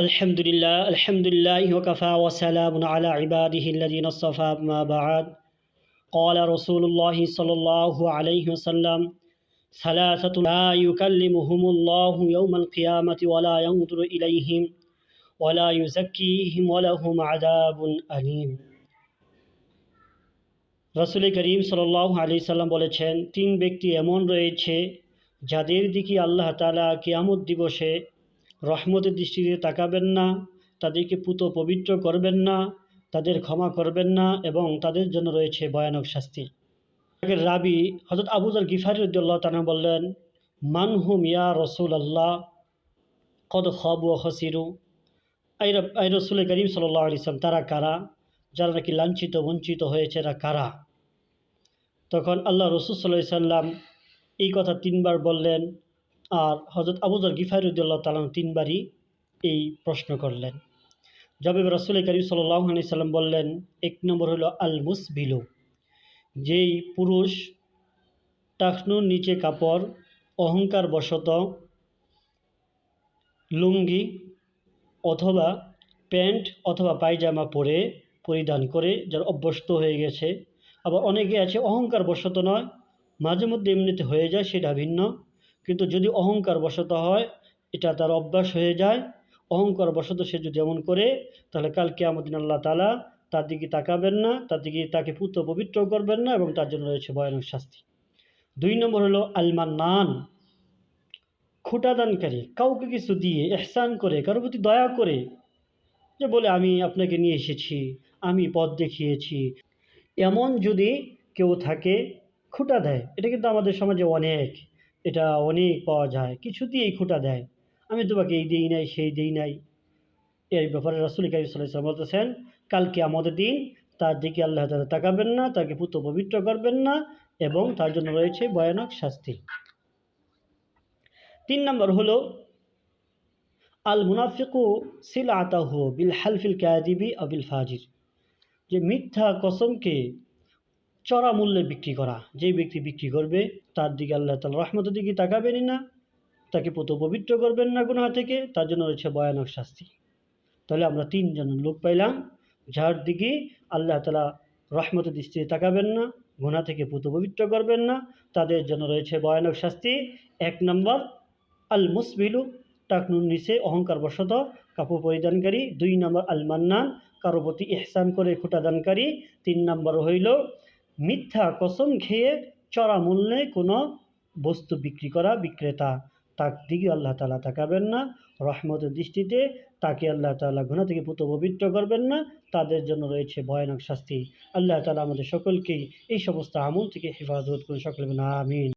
الحمد لله الحمد لله وكفى وسلام على عباده الذين اصطفى ما بعد قال رسول الله صلى الله عليه وسلم ثلاثة لا يكلمهم الله يوم القيامة ولا ينظر إليهم ولا يزكيهم ولهم عذاب أليم রসুল করিম সাল্লাহ আলি সাল্লাম বলেছেন তিন ব্যক্তি এমন রয়েছে যাদের দিকে আল্লাহ তালা কিয়ামত দিবসে রহমতের দৃষ্টিতে তাকাবেন না, তাদেরকে পুত পবিত্র করবেন না, তাদের ক্ষমা করবেন না এবং তাদের জন্য রয়েছে ভয়ানক শাস্তি। রাবি হজরত আবুজার গিফারি রদ্দুল্লাহ তানা বললেন মানহুম ইয়া রসুল আল্লাহ কদ খব ও হসিরু আই রসুল করিম সাল্লাহ ইসলাম তারা কারা? যারা নাকি লাঞ্ছিত, বঞ্চিত হয়েছে, এরা কারা? তখন আল্লাহ রসুল সাল্লাহ সাল্লাম এই কথা তিনবার বললেন আর হজরত আবুদর গিফারুদ্দুল্লাহ তালাম তিনবারই এই প্রশ্ন করলেন। জবে রসুল করিম সাল্লাহ আলি সাল্লাম বললেন, এক নম্বর হলো আল মুসবিলু যেই পুরুষ টাকনুর নিচে কাপড় অহংকার বশত লুঙ্গি অথবা প্যান্ট অথবা পায়জামা পরে পরিধান করে, যার অভ্যস্ত হয়ে গেছে। আবার অনেকে আছে অহংকার বশত নয় মাঝে মধ্যে এমনিতে হয়ে যায়, সেটা ভিন্ন। কিন্তু যদি অহংকার বশত হয়, এটা তার অভ্যাস হয়ে যায়। অহংকার বশত সে যদি এমন করে, তাহলে কালকে আমাদিন আল্লাহ তালা তার দিকে তাকাবেন না, তার দিকে তাকে পুত্র পবিত্র করবেন না এবং তার জন্য রয়েছে ভয়ানক শাস্তি। দুই নম্বর হলো আলমান নান খোটাদানকারী কাউকে কিছু দিয়ে এহসান করে, কারোর প্রতি দয়া করে, যে বলে, আমি আপনাকে নিয়ে এসেছি, আমি পথ দেখিয়েছি। এমন যদি কেউ থাকে, খুঁটা দেয়। এটা কিন্তু আমাদের সমাজে অনেক। এটা অনেক পাওয়া যায় কিছু এই খুঁটা দেয়। আমি তোমাকে এই দিই নাই, সেই দিই নাই। এই ব্যাপারে রাসুল কারি সাল্লাম বলতেছেন, কালকে আমাদের দিন, তার দিকে আল্লাহ তালা তাকাবেন না, তাকে পুত্র পবিত্র করবেন না এবং তার জন্য রয়েছে ভয়ানক শাস্তি। তিন নম্বর হলো, আল মুনাফিকু সিল আতাহ বিল হালফিল কায়াদিবি আবিল ফাজির। যে মিথ্যা কসমকে চড়া মূল্যে বিক্রি করা। যেই ব্যক্তি বিক্রি করবে, তার দিকে আল্লাহ তালা রহমতের দিকে তাকাবেনই না, তাকে পুত পবিত্র করবেন না গুনাহ থেকে, তার জন্য রয়েছে ভয়ানক শাস্তি। তাহলে আমরা তিনজন লোক পাইলাম, যার দিকে আল্লাহ তালা রহমতের দৃষ্টিতে তাকাবেন না, গুনাহ থেকে পুত পবিত্র করবেন না, তাদের জন্য রয়েছে ভয়ানক শাস্তি। এক নম্বর আল মুসবিলু টাকনুর নিচে অহংকার বশত কাপড় পরিধানকারী। দুই নম্বর আল মান্নান কারও প্রতি ইহসান করে খুঁটাদানকারী তিন নম্বর হইল মিথ্যা কসম খেয়ে চড়া মূল্যে কোনো বস্তু বিক্রি করা বিক্রেতা। তার দিকে আল্লাহ তালা তাকাবেন না, রহমতের দৃষ্টিতে তাকে আল্লাহ তালা গুণা থেকে পুত পবিত্র করবেন না, তাদের জন্য রয়েছে ভয়ানক শাস্তি। আল্লাহ তালা আমাদের সকলকেই এই সমস্ত আমল থেকে হেফাজত করে সকলে আমিন।